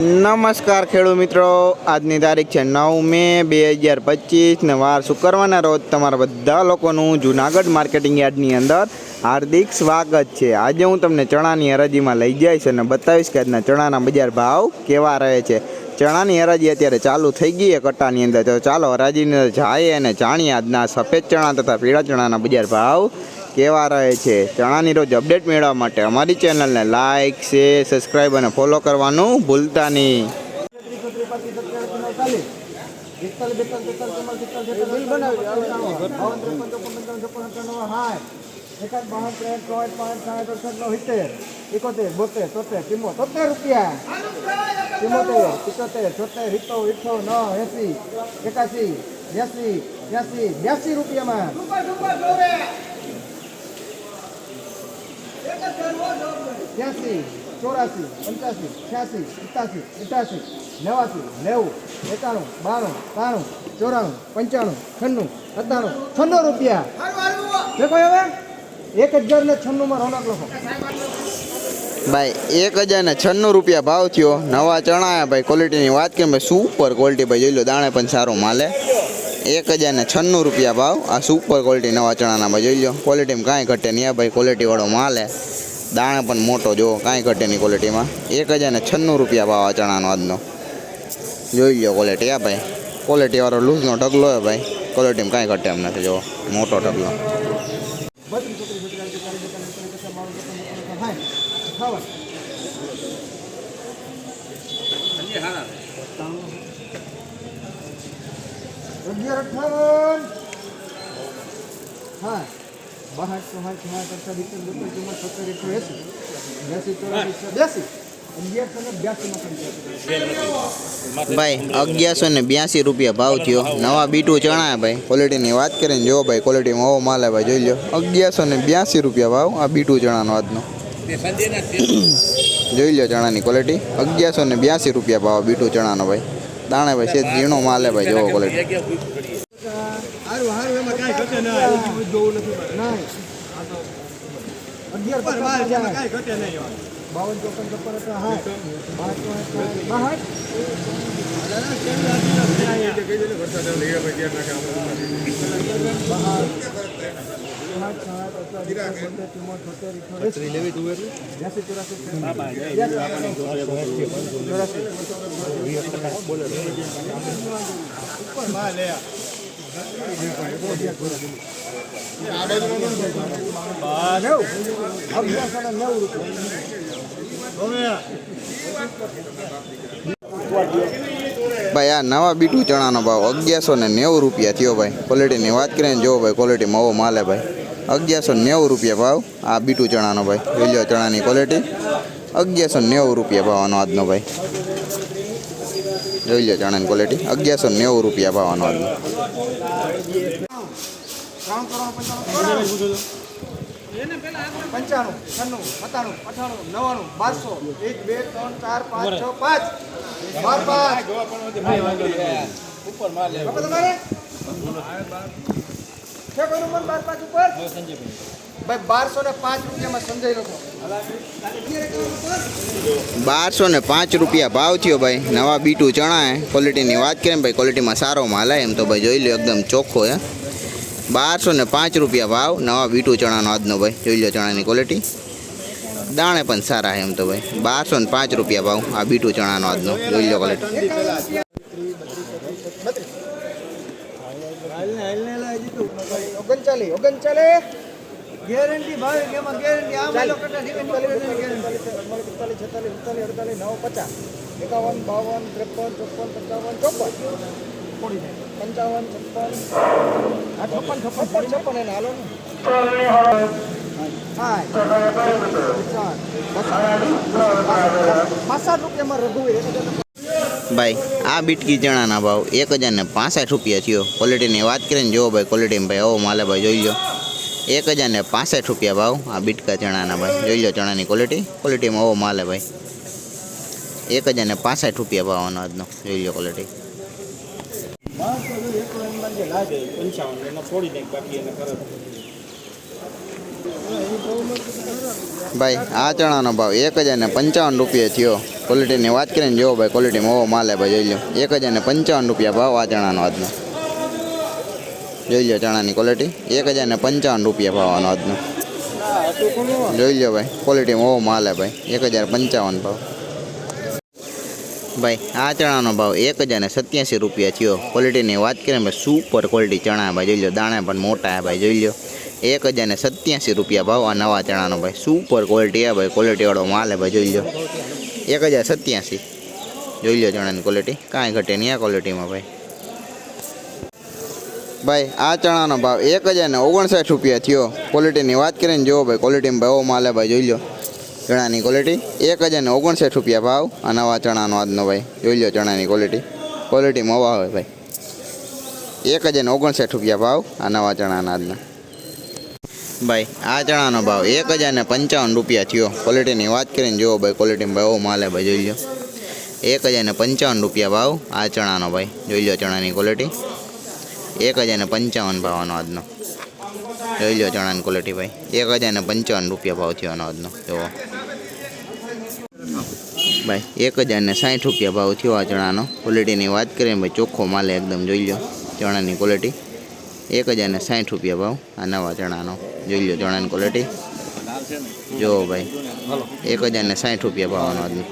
નમસ્કાર ખેડૂત મિત્રો, આજની તારીખ છે નવ મે બે હજાર પચીસ ને વાર શુક્રવારના રોજ તમારા બધા લોકોનું જુનાગઢ માર્કેટિંગ યાર્ડની અંદર હાર્દિક સ્વાગત છે. આજે હું તમને ચણાની હરાજીમાં લઈ જઈશ અને બતાવીશ કે આજના ચણાના બજાર ભાવ કેવા રહે છે. ચણાની હરાજી અત્યારે ચાલુ થઈ ગઈ છે કટ્ટાની અંદર. તો ચાલો હરાજીની અંદર જાય અને જાણીએ આજના સફેદ ચણા તથા પીળા ચણાના બજાર ભાવ કેવા રહે છે ચણાની રોજ અપડેટ મેળવવા માટે અમારી ચેનલને લાઇક શેર સબસ્ક્રાઈબ અને ફોલો કરવાનું ભૂલતા નહીં. એકાદ બાવન પાંચ સાઠ અડસઠ સિત્તેર એકોતેર બોતેર તોતેર ચિમ્મો તોતેર રૂપિયા ચિમ્મોતેર પિત્તોતેર છોતેર સિત્તો ઇઠ્ઠો નવ એસી બ્યાસી બ્યાસી બ્યાસી રૂપિયામાં. ત્યાસી, ચોરાસી, પંચ્યાસી, છ્યાસી, સત્યાસી, અઠ્યાસી, નેવાસી, નેવું, એકાણું, બાણું ત્રાણું ચોરાણું, પંચાણું, છન્નું, સત્તાણું, છન્નો રૂપિયા. દેખો હવે? એક હજાર ને છન્નું રોનક લખો. ભાઈ, એક હજાર ને છન્નું રૂપિયા ભાવ થયો. નવા ચણા ભાઈ ક્વોલિટીની વાત કેમ ભાઈ સુપર ક્વોલિટી ભાઈ, જોઈ લો, દાણે પણ સારો માલે એક હજાર ને છન્નું રૂપિયા ભાવ. આ સુપર ક્વોલિટી નવા ચણાના ભાઈ, જોઈ લો ક્વોલિટીમાં કાંઈ ઘટે નહીં. આ ભાઈ ક્વોલિટીવાળો માલે દાણે પણ મોટો, જો કાંઈ ઘટે નહીં ક્વોલિટીમાં એક હજાર ને છન્નું રૂપિયા ભાવ આ ચણાનો આજનો. જોઈ લો ક્વોલિટી આ ભાઈ. ક્વોલિટીવાળો લૂઝનો ઢગલો હે ભાઈ. ક્વોલિટીમાં કાંઈ ઘટે એમ નથી, જો મોટો ઢગલો. હા. બાસઠ ચોસઠ છાસઠ અડસઠ સિત્તેર બોતેર ચુમ્મોતેર સત્તર એકસો એંસી બ્યાસી ચોરાસી બ્યાસી અગિયારસો ને બ્યાસીમાં સમજાય ભાઈ અગિયારસો ને બ્યાસી રૂપિયા ભાવ થયો. નવા બીટું ચણા ભાઈ. ક્વોલિટીની વાત કરીને જો ભાઈ ક્વોલિટીમાં ઓવો માલ હે ભાઈ જોઈ લો અગિયારસો ને બ્યાસી રૂપિયા ભાવ આ બીટું ચણાનો આજનો. જોઈ લો ચણાની ક્વોલિટી અગિયારસો ને બ્યાસી રૂપિયા ભાવ બીટું ચણાનો ભાઈ. દાણે ભાઈ છે ઝીણો માલ હે ભાઈ જોવો ક્વોલિટી હારું હારું એમાં કાંઈ ઘટે ના જોવું નથી નહીં અગિયાર ઘટે નહીં બાવન ચોપન છપ્પન અઠાવન સાઠ બાસઠ બાસઠ નેવું ભાઈ, આ નવા બીટું ચણાનો ભાવ અગિયારસો ને નેવું રૂપિયા થયો ભાઈ. ક્વોલિટીની વાત કરીને જો ભાઈ ક્વોલિટીમાં મવો માલે ભાઈ. અગિયારસો નેવું રૂપિયા ભાવ આ બીટું ચણાનો ભાઈ. જોઈ ચણાની ક્વોલિટી અગિયારસો નેવું રૂપિયા ભાવ આનો આજનો ભાઈ. જોઈ લો ચણાની ક્વોલિટી અગિયારસો નેવું રૂપિયા ભાવ આનો આજનો પંચાણું, છન્નું, સત્તાણું, અઠાણું, નવ્વાણું, બારસો. એક, બે, ત્રણ, ચાર, પાંચ, છ, પાંચ. બાર, પાંચ. કોઈનું બાર. પાંચ ઉપર. ભાઈ, બારસો પાંચ રૂપિયામાં સમજાઈ લો બારસો ને પાંચ રૂપિયા ભાવ થયો ભાઈ નવા બીટું ચણા ક્વોલિટીની વાત કરીએ ભાઈ ક્વોલિટીમાં સારો માલ એમ તો ભાઈ જોઈ લો એકદમ ચોખ્ખો હે બારસો ને પાંચ રૂપિયા ભાવ નવા બીટું ચણાનો આજનો ભાઈ જોઈ લો ચણાની ક્વોલિટી દાણે પણ સારા એમ તો ભાઈ બારસો ને પાંચ રૂપિયા ભાવ આ બીટું ચણાનો આજનો જોઈ લો ક્વોલિટી ઓગણચાલીસ ઓગણચાલીસ ગેરંટી ભાવે એમાં ગેરંટી. આમ એ લોકો પિસ્તાલીસ છેતાલીસ પિસ્તાલીસ અડતાલીસ નવ પચાસ એકાવન બાવન ત્રેપન ચોપન પંચાવન ચોપન પંચાવન છપ્પન આ છપ્પન છપ્પન છપ્પન એને હાલો ને ભાઈ આ બીટકી ચણાના ભાવ એક હજાર ને પાસઠ રૂપિયા થયો. ક્વોલિટીની વાત કરીને જુઓ ભાઈ ક્વોલિટીમાં ભાઈ આવો માલે ભાઈ જોઈ લો એક હજાર ને પાસઠ રૂપિયા ભાવ. આ બીટકા ચણાના ભાઈ જોઈ લો ચણાની ક્વોલિટી ક્વોલિટીમાં આવો માલે ભાઈ. એક હજાર ને પાસઠ રૂપિયા ભાવ આનો આજનો. જોઈ લો ક્વોલિટી ભાઈ, આ ચણાનો ભાવ એક હજાર ને પંચાવન રૂપિયા થયો. ક્વોલિટીની વાત કરીને જો ભાઈ ક્વોલિટીમાં ઓવો માલે ભાઈ, જોઈ લો. એક હજાર ને પંચાવન રૂપિયા ભાવ આ ચણાનો આજનો. જોઈ લો ચણાની ક્વોલિટી એક હજાર ને પંચાવન રૂપિયા ભાવવાનો આજનો. જોઈ લો ભાઈ ક્વોલિટીમાં ઓવો માલ હે ભાઈ. એક હજાર પંચાવન ભાવ. ભાઈ, આ ચણાનો ભાવ એક હજાર ને સત્યાસી રૂપિયા થયો. ક્વોલિટીની વાત કરીએ ભાઈ સુપર ક્વોલિટી ચણા ભાઈ. જોઈ લો દાણા પણ મોટા હે ભાઈ, જોઈ લો એક હજાર ને સત્યાસી રૂપિયા ભાવ આ નવા ચણાનો ભાઈ. સુપર ક્વોલિટી હે ભાઈ ક્વોલિટીવાળો માલ હે ભાઈ, જોઈ લો એક હજાર સત્યાસી. જોઈ લો ચણાની ક્વોલિટી કાંઈ ઘટે નહીં આ ક્વોલિટીમાં ભાઈ. ભાઈ, આ ચણાનો ભાવ એક હજાર ને ઓગણસાઠ રૂપિયા થયો. ક્વોલિટીની વાત કરીને જુઓ ભાઈ ક્વોલિટીમાં ભાવ માલ ભાઈ, જોઈ લો. ચણાની ક્વોલિટી એક હજાર ને ઓગણસાઠ રૂપિયા ભાવ આ નવા ચણાનો આજનો ભાઈ, જોઈ લો ચણાની ક્વોલિટી ક્વોલિટી મવા આવે ભાઈ. એક હજાર ને ઓગણસાઠ રૂપિયા ભાવ આ નવા ચણાના આજના. ભાઈ, આ ચણાનો ભાવ એક હજાર ને પંચાવન રૂપિયા થયો. ક્વોલિટીની વાત કરીને જુઓ ભાઈ ક્વોલિટીમાં ભાવ માલ ભાઈ, જોઈ લો. એક હજાર ને પંચાવન રૂપિયા ભાવ આ ચણાનો ભાઈ, જોઈ લો ચણાની ક્વોલિટી એક હજાર ને પંચાવન ભાવનો આજનો. જોઈ લો ચણાની ક્વોલિટી ભાઈ. એક હજાર ને પંચાવન રૂપિયા ભાવ થયો આનો આજનો. જુઓ. ભાઈ, એક હજાર ને સાઠ રૂપિયા ભાવ થયો આ ચણાનો. ક્વોલિટીની વાત કરીએ ભાઈ, ચોખ્ખો માલ એકદમ, જોઈ લો. ચણાની ક્વોલિટી એક હજાર ને સાઠ રૂપિયા ભાવ આ નવા ચણાનો. જોઈ લો ચણાની ક્વોલિટી જો ભાઈ. એક હજાર ને સાઠ રૂપિયા ભાવ આનો આજનો.